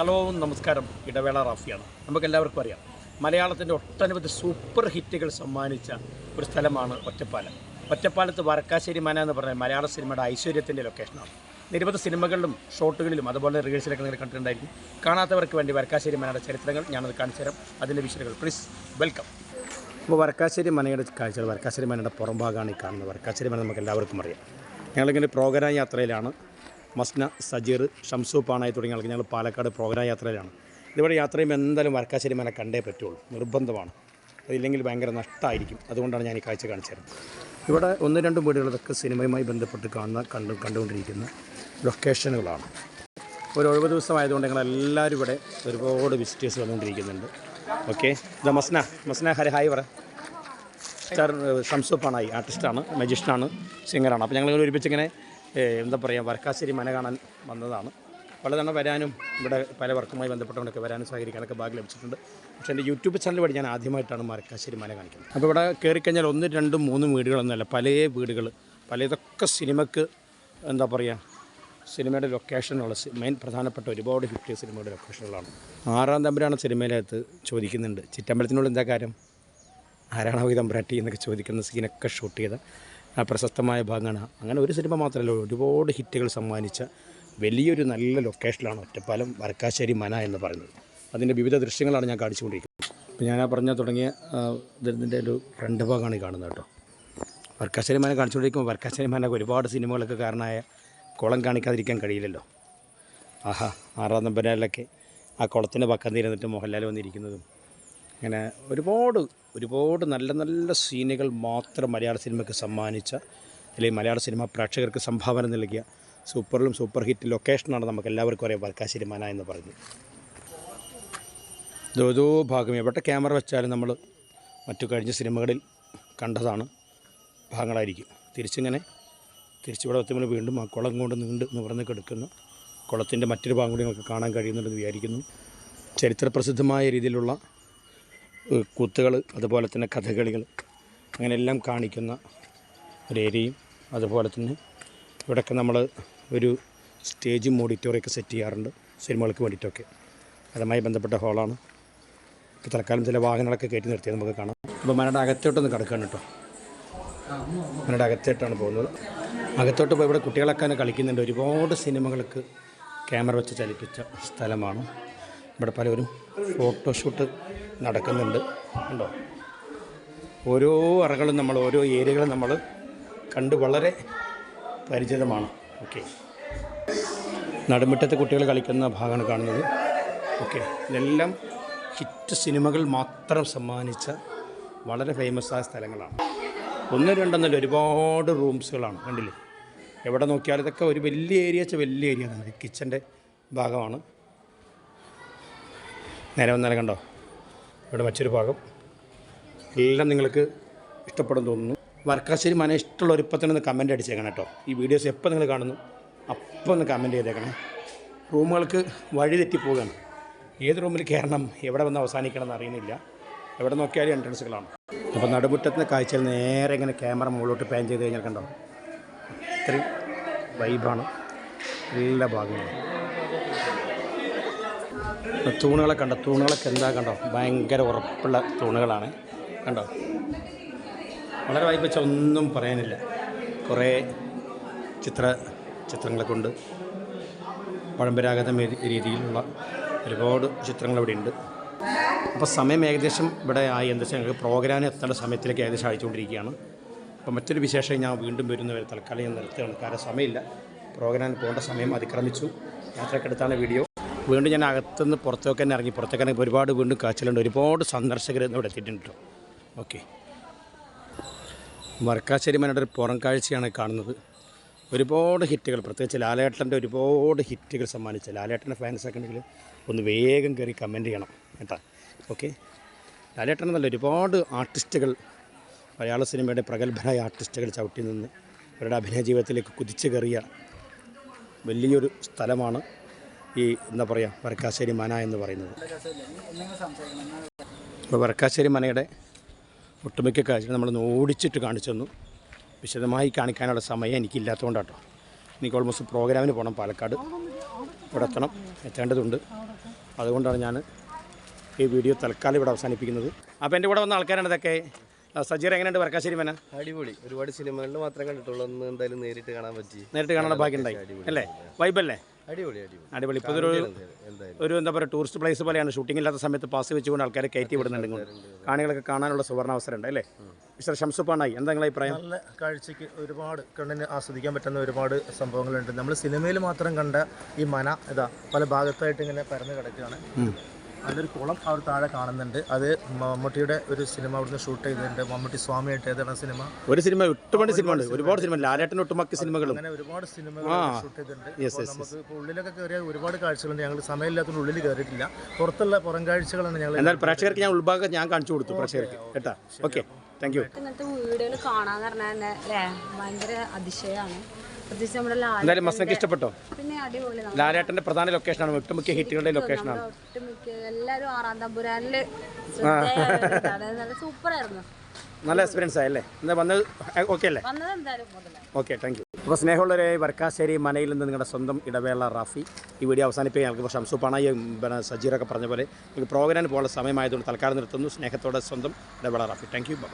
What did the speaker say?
Hello നമസ്കാരം. ഇടവേള റാഫിയാണ്. നമുക്ക് എല്ലാവർക്കും അറിയാം. മലയാളത്തിന്റെ ഒട്ടനവധി സൂപ്പർ ഹിറ്റുകൾ സമ്മാനിച്ച ഒരു സ്ഥലമാണ് ഒറ്റപ്പാലം. ഒറ്റപ്പാലത്ത് വരക്കാശ്ശേരി മന എന്ന് പറഞ്ഞാൽ മലയാള സിനിമയുടെ ഐശ്വര്യത്തിന്റെ ലൊക്കേഷനാണ്. നിരവധി സിനിമകളിലും ഷോട്ടുകളിലും അതുപോലെ റിഹേഴ്സലൊക്കെ നിങ്ങൾ കണ്ടിട്ടുണ്ടായിരിക്കും. കാണാത്തവർക്ക് വേണ്ടി വരക്കാശ്ശേരി മനയുടെ ചരിത്രങ്ങൾ ഞാനത് കാണിച്ചു തരാം. അതിന്റെ വിഷയങ്ങൾ പ്ലീസ് വെൽക്കം അപ്പോൾ വരക്കാശ്ശേരി മനയുടെ കാഴ്ചകൾ വരക്കാശ്ശേരി മനയുടെ പുറംഭാഗമാണ് ഈ കാണുന്നത്. വരക്കാശ്ശേരി മന നമുക്ക് എല്ലാവർക്കും അറിയാം. ഞങ്ങളിങ്ങനെ പ്രോഗ്രാം യാത്രയിലാണ്. മസ്ന സജീർ ഷംസു പാണായി തുടങ്ങിയ ആൾക്ക് ഞങ്ങൾ പാലക്കാട് പ്രോഗ്രാം യാത്രയിലാണ്. ഇതുവരെ യാത്ര ചെയ്യുമ്പോൾ എന്തായാലും വരക്കാശ്ശേരി മല കണ്ടേ പറ്റുള്ളൂ. നിർബന്ധമാണ്. അതില്ലെങ്കിൽ ഭയങ്കര നഷ്ടമായിരിക്കും അതുകൊണ്ടാണ് ഞാൻ ഈ കാഴ്ച കാണിച്ചു തരുന്നത് ഇവിടെ ഒന്ന് രണ്ട് വീടുകളൊക്കെ സിനിമയുമായി ബന്ധപ്പെട്ട് കാണുന്ന കണ്ടു കണ്ടുകൊണ്ടിരിക്കുന്ന ലൊക്കേഷനുകളാണ്. ഒരു ഒഴിവ് ദിവസമായതുകൊണ്ട് ഞങ്ങൾ എല്ലാവരും ഇവിടെ ഒരുപാട് visitors വന്നുകൊണ്ടിരിക്കുന്നുണ്ട്. Okay the Masna. Masna Hari hi പറ. സ്റ്റാർ ഷംസു ആർട്ടിസ്റ്റാണ് മജീഷ്യനാണ് സിംഗറാണ് അപ്പോൾ ഞങ്ങൾ ഒരുമിച്ച് ഇങ്ങനെ ഏഹ്, എന്താ പറയുക വർക്കാശ്ശേരി മന കാണാൻ വന്നതാണ്. പലതവണ വരാനും ഇവിടെ പല വർക്കുമായി ബന്ധപ്പെട്ടവരൊക്കെ വരാനും സഹകരിക്കാനൊക്കെ ഭാഗ്യം ലഭിച്ചിട്ടുണ്ട്. പക്ഷേ എന്റെ യൂട്യൂബ് ചാനൽ വഴി ഞാൻ ആദ്യമായിട്ടാണ് മരക്കാശ്ശേരി മന കാണിക്കുന്നത്. അപ്പോൾ ഇവിടെ കയറിക്കഴിഞ്ഞാൽ ഒന്ന് രണ്ടും മൂന്നും വീടുകളൊന്നുമല്ല പല വീടുകൾ പലതൊക്കെ സിനിമക്ക് എന്താ പറയുക സിനിമയുടെ ലൊക്കേഷനുള്ള മെയിൻ പ്രധാനപ്പെട്ട ഒരുപാട് ഹിറ്റ് സിനിമയുടെ ലൊക്കേഷനുകളാണ്. ആറാം തമ്പുരാണ് സിനിമയിലകത്ത് ചോദിക്കുന്നുണ്ട് ചിറ്റമ്പലത്തിനോട് എന്താ കാര്യം? ആരാണോ ഈ തമ്പുരാട്ടി എന്നൊക്കെ ചോദിക്കുന്ന സീനൊക്കെ ഷൂട്ട് ചെയ്ത. പ്രശസ്തമായ ഭാഗമാണ്. അങ്ങനെ ഒരു സിനിമ മാത്രമല്ല ഒരുപാട് ഹിറ്റുകൾ സമ്മാനിച്ച വലിയൊരു നല്ല ലൊക്കേഷനിലാണ് ഒറ്റപ്പാലം വർക്കാശ്ശേരി മന എന്ന് പറയുന്നത്. അതിന്റെ വിവിധ ദൃശ്യങ്ങളാണ് ഞാൻ കാണിച്ചുകൊണ്ടിരിക്കുന്നത്. അപ്പോൾ ഞാൻ ആ പറഞ്ഞ തുടങ്ങിയ ഇതിന്റെ ഒരു ഫ്രണ്ട് ഭാഗമാണ് കാണുന്നത് കേട്ടോ. വർക്കാശ്ശേരി മന കാണിച്ചുകൊണ്ടിരിക്കുമ്പോൾ വർക്കാശ്ശേരി മന ഒരുപാട് സിനിമകളൊക്കെ കാരണമായ കുളം കാണിക്കാതിരിക്കാൻ കഴിയില്ലല്ലോ. ആഹാ ആറാം നമ്പരിലൊക്കെ ആ കുളത്തിന്റെ പക്കം തീരുന്നിട്ട് മോഹൻലാൽ വന്നിരിക്കുന്നതും അങ്ങനെ ഒരുപാട് ഒരുപാട് നല്ല നല്ല സീനുകൾ മാത്രം മലയാള സിനിമയ്ക്ക് സമ്മാനിച്ച അല്ലെങ്കിൽ മലയാള സിനിമ പ്രേക്ഷകർക്ക് സംഭാവന നൽകിയ സൂപ്പറിലും സൂപ്പർ ഹിറ്റ് ലൊക്കേഷനാണ് നമുക്ക് എല്ലാവർക്കും അറിയാം വർക്കാശ്ശേരി മന എന്ന് പറഞ്ഞു ഓരോ ഭാഗം എവിടെ ക്യാമറ വെച്ചാലും നമ്മൾ മറ്റു കഴിഞ്ഞ സിനിമകളിൽ കണ്ടതാണ് ഭാഗങ്ങളായിരിക്കും. തിരിച്ചിങ്ങനെ തിരിച്ചിവിടെ എത്തുമ്പോൾ വീണ്ടും ആ കുളം കൊണ്ട് നീണ്ട് നിവർന്ന് കിടക്കുന്ന. കുളത്തിന്റെ മറ്റൊരു ഭാഗം കൂടി നമുക്ക് കാണാൻ കഴിയുന്നുണ്ടെന്ന് വിചാരിക്കുന്നു. ചരിത്രപ്രസിദ്ധമായ രീതിയിലുള്ള കൂത്തുകൾ അതുപോലെ തന്നെ കഥകളികൾ അങ്ങനെ എല്ലാം കാണിക്കുന്ന ഒരു ഏരിയയും അതുപോലെ തന്നെ ഇവിടെയൊക്കെ നമ്മൾ ഒരു സ്റ്റേജും ഓഡിറ്റോറിയൊക്കെ സെറ്റ് ചെയ്യാറുണ്ട് സിനിമകൾക്ക് വേണ്ടിയിട്ടൊക്കെ. അതുമായി ബന്ധപ്പെട്ട ഹോളാണ്. ഇപ്പോൾ തൽക്കാലം ചില വാഹനങ്ങളൊക്കെ കയറ്റി നിർത്തിയത് നമുക്ക് കാണാം. അപ്പോൾ മനയുടെ അകത്തോട്ടൊന്ന് കിടക്കുകയാണ് കേട്ടോ. മനയുടെ അകത്തോട്ടാണ് പോകുന്നത്. അകത്തോട്ട് പോയി ഇവിടെ കുട്ടികളൊക്കെ കളിക്കുന്നുണ്ട്. ഒരുപാട് സിനിമകൾക്ക് ക്യാമറ വെച്ച് ചലിപ്പിച്ച സ്ഥലമാണ്. ഇവിടെ പലവരും ഫോട്ടോഷൂട്ട് നടക്കുന്നുണ്ട്. ഉണ്ടോ ഓരോ അറകളും നമ്മൾ ഓരോ ഏരിയകളും നമ്മൾ കണ്ട് വളരെ പരിചിതമാണ്. ഓക്കെ. നടുമുറ്റത്തെ കുട്ടികൾ കളിക്കുന്ന ഭാഗമാണ് കാണുന്നത്. ഓക്കെ. ഇതെല്ലാം ഹിറ്റ് സിനിമകൾ മാത്രം സമ്മാനിച്ച വളരെ ഫേമസ് ആയ സ്ഥലങ്ങളാണ്. ഒന്ന് രണ്ടെന്നല്ല ഒരുപാട് റൂംസുകളാണ്. കണ്ടില്ലേ? എവിടെ നോക്കിയാലും ഇതൊക്കെ ഒരു വലിയ ഏരിയ വെച്ചാൽ വലിയ ഏരിയ തന്നെ കിച്ചന്റെ ഭാഗമാണ്. നേരെ വന്നാലും കണ്ടോ? ഇവിടെ മറ്റൊരു ഭാഗം. എല്ലാം നിങ്ങൾക്ക് ഇഷ്ടപ്പെടും തോന്നുന്നു. വർക്കാശ്ശേരി മന ഇഷ്ടമുള്ള ഒരു തന്നെ ഒന്ന് കമന്റ് അടിച്ചേക്കണം കേട്ടോ. ഈ വീഡിയോസ് എപ്പോൾ നിങ്ങൾ കാണുന്നു അപ്പം ഒന്ന് കമന്റ് ചെയ്തേക്കണേ. റൂമുകൾക്ക് വഴി തെറ്റിപ്പോവുകയാണ് ഏത് റൂമിൽ കയറണം എവിടെ വന്ന് അവസാനിക്കണം എന്ന് അറിയുന്നില്ല. എവിടെ നോക്കിയാലും എൻട്രൻസുകളാണ് അപ്പോൾ നടുമുറ്റത്തിന് കാഴ്ചയിൽ നേരെ ഇങ്ങനെ ക്യാമറ മുകളിലോട്ട് പാൻ ചെയ്ത് കഴിഞ്ഞാൽ കണ്ടോ? ഇത്രയും വൈബാണ് എല്ലാ ഭാഗങ്ങളും തൂണുകളെ കണ്ടോ? തൂണുകളൊക്കെ എന്താ കണ്ടോ? ഭയങ്കര ഉറപ്പുള്ള തൂണുകളാണ്. കണ്ടോ? വളരെ വായിപ്പിച്ച ഒന്നും പറയാനില്ല. കുറേ ചിത്ര ചിത്രങ്ങളെ കൊണ്ട് പരമ്പരാഗത മേ- രീതിയിലുള്ള ഒരുപാട് ചിത്രങ്ങൾ ഇവിടെ ഉണ്ട്. അപ്പോൾ സമയം ഏകദേശം ഇവിടെ ആയി. എന്താ വെച്ചാൽ ഞങ്ങൾക്ക് പ്രോഗ്രാമിന് എത്തേണ്ട സമയത്തിലേക്ക് ഏകദേശം അയച്ചുകൊണ്ടിരിക്കുകയാണ് അപ്പോൾ മറ്റൊരു വിശേഷം ഞാൻ വീണ്ടും വരുന്ന വരെ തൽക്കാലം ഞാൻ നിർത്തുകയാണ്. കാരണം സമയമില്ല. പ്രോഗ്രാമിന് പോകേണ്ട സമയം അതിക്രമിച്ചു. യാത്രക്കെടുത്താണ് വീഡിയോ. വീണ്ടും ഞാൻ അകത്തുനിന്ന് പുറത്തൊക്കെ തന്നെ ഇറങ്ങി പുറത്തൊക്കെ ഒരുപാട് വീണ്ടും കാച്ചിലുണ്ട് ഒരുപാട് സന്ദർശകർ ഇവിടെ എത്തിയിട്ടുണ്ട്. കേട്ടോ ഓക്കെ. വർക്കാശ്ശേരി മനയുടെ ഒരു പുറം കാഴ്ചയാണ് കാണുന്നത്. ഒരുപാട് ഹിറ്റുകൾ പ്രത്യേകിച്ച് ലാലേട്ടന്റെ ഒരുപാട് ഹിറ്റുകൾ സമ്മാനിച്ച. ലാലേട്ടന്റെ ഫാൻസൊക്കെ ഉണ്ടെങ്കിൽ ഒന്ന് വേഗം കയറി കമന്റ് ചെയ്യണം കേട്ടോ. ഓക്കെ. ലാലേട്ടൻ എന്നല്ല ഒരുപാട് ആർട്ടിസ്റ്റുകൾ മലയാള സിനിമയുടെ പ്രഗത്ഭരായ ആർട്ടിസ്റ്റുകൾ ചവിട്ടി നിന്ന് അവരുടെ അഭിനയ ജീവിതത്തിലേക്ക് കുതിച്ചു കയറിയ വലിയൊരു സ്ഥലമാണ് ഈ എന്താ പറയുക വരക്കാശ്ശേരി മന എന്ന് പറയുന്നത്. അപ്പോൾ വരക്കാശ്ശേരി മനയുടെ ഒട്ടുമിക്ക കാഴ്ചകൾ നമ്മൾ ഓടിച്ചിട്ട് കാണിച്ചു തന്നു. വിശദമായി കാണിക്കാനുള്ള സമയം എനിക്കില്ലാത്തതുകൊണ്ടാട്ടോ. എനിക്ക് ഓൾമോസ്റ്റ് പ്രോഗ്രാമിന് പോകണം പാലക്കാട്. ഇവിടെ എത്തണം എത്തേണ്ടതുണ്ട്. അതുകൊണ്ടാണ് ഞാൻ ഈ വീഡിയോ തൽക്കാലം ഇവിടെ അവസാനിപ്പിക്കുന്നത്. അപ്പോൾ എന്റെ കൂടെ വന്ന ആൾക്കാരാണ് ഇതൊക്കെ. സജീർ എങ്ങനെയുണ്ട് വർക്കാശ്ശേരി മന? അടിപൊളി. ഒരുപാട് സിനിമകളിൽ മാത്രം കണ്ടിട്ടുള്ളൂ. ഒന്ന് എന്തായാലും നേരിട്ട് കാണാൻ പറ്റി. നേരിട്ട് കാണാനുള്ള ഭാഗ്യം ഉണ്ടായി. അല്ലേ? വൈബല്ലേ? അടിപൊളി അടിപൊളി. അടിപൊളി. ഇപ്പോൾ ഇതൊരു എന്തായാലും. ഒരു എന്താ പറയുക ടൂറിസ്റ്റ് പ്ലേസ് പോലെയാണ്. ഷൂട്ടിംഗ് ഇല്ലാത്ത സമയത്ത് പാസ് വെച്ചുകൊണ്ട് ആൾക്കാരെ കയറ്റി വിടുന്നുണ്ട് കാണികളൊക്കെ കാണാനുള്ള സുവർണ അവസരം ഉണ്ട് അല്ലേ? മിസ്റ്റർ ഷംസുപ്പാണായി എന്താ നിങ്ങളെ അഭിപ്രായം? നല്ല കാഴ്ചയ്ക്ക് ഒരുപാട് കണ്ണിന് ആസ്വദിക്കാൻ പറ്റുന്ന ഒരുപാട് സംഭവങ്ങളുണ്ട്. നമ്മൾ സിനിമയിൽ മാത്രം കണ്ട ഈ മന ഇതാ പല ഭാഗത്തായിട്ട് ഇങ്ങനെ പരന്ന് കിടക്കുകയാണ്. നല്ലൊരു കുളം അവർ താഴെ കാണുന്നുണ്ട്. അത് മമ്മൂട്ടിയുടെ ഒരു സിനിമ അവിടുന്ന് ഷൂട്ട് ചെയ്തിട്ടുണ്ട്. മമ്മൂട്ടി സ്വാമിയായിട്ട് ഏതാണ് സിനിമ? ഒരു സിനിമ ഒട്ടുപാട് സിനിമ ഉണ്ട്. ഒരുപാട് സിനിമ. ലാലേട്ടൻ ഒട്ടുമക്ക സിനിമകളും. അങ്ങനെ ഒരുപാട് സിനിമകൾ ഷൂട്ട് ചെയ്തിട്ടുണ്ട്. നമുക്ക് ഉള്ളിലൊക്കെ കയറിയ ഒരുപാട് കാഴ്ചകളുണ്ട് ഞങ്ങൾ സമയമില്ലാത്തതുകൊണ്ട് ഉള്ളിൽ കയറിയിട്ടില്ല. പുറത്തുള്ള പുറം കാഴ്ചകളാണ് ഞങ്ങൾ എന്നാൽ പ്രേക്ഷകർക്ക് ഞാൻ ഉൾഭാഗം ഞാൻ കാണിച്ചു കൊടുത്തു പ്രേക്ഷകർക്ക്. കേട്ടോ? ഓക്കെ. താങ്ക് യു ഇങ്ങനത്തെ വീടുകൾ കാണാന്ന് പറഞ്ഞാൽ ഭയങ്കര അതിശയമാണ്. പ്രത്യേകിച്ച് നമ്മുടെ എന്തായാലും മസനക്ക് ഇഷ്ടപ്പെട്ടോ? പിന്നെ അടിപൊളി നമ്മൾ ലാലേട്ടന്റെ പ്രധാന ലൊക്കേഷനാണ് ഒട്ടുമിക്ക ഹിറ്റുകളുടെ ലൊക്കേഷനാണ് ഒട്ടുമിക്ക എല്ലാവരും ആറാം തമ്പുരാനിൽ ശ്രദ്ധേയമായിട്ടാണ്. നല്ല സൂപ്പറായിരുന്നു. നല്ല എക്സ്പീരിയൻസ് ആയല്ലേ? എന്താ വന്നത്? ഓക്കെ അല്ലേ? വന്നത് എന്തായാലും മുതലാണ് ഓക്കെ താങ്ക് യു അപ്പോൾ സ്നേഹമുള്ളവരെ വർക്കാശ്ശേരി മനയിൽ നിന്ന് നിങ്ങളുടെ സ്വന്തം ഇടവേള റാഫി. ഈ വീഡിയോ അവസാനിപ്പിക്കാൻ ഞങ്ങൾക്ക് ഷംസു പണായി പിന്നെ സജീറൊക്കെ പറഞ്ഞ പോലെ നിങ്ങൾക്ക് പ്രോഗ്രാമിന് പോകാനുള്ള സമയമായതുകൊണ്ട് തൽക്കാലം നിർത്തുന്നു. സ്നേഹത്തോടെ സ്വന്തം ഇടവേള റാഫി. Thank you by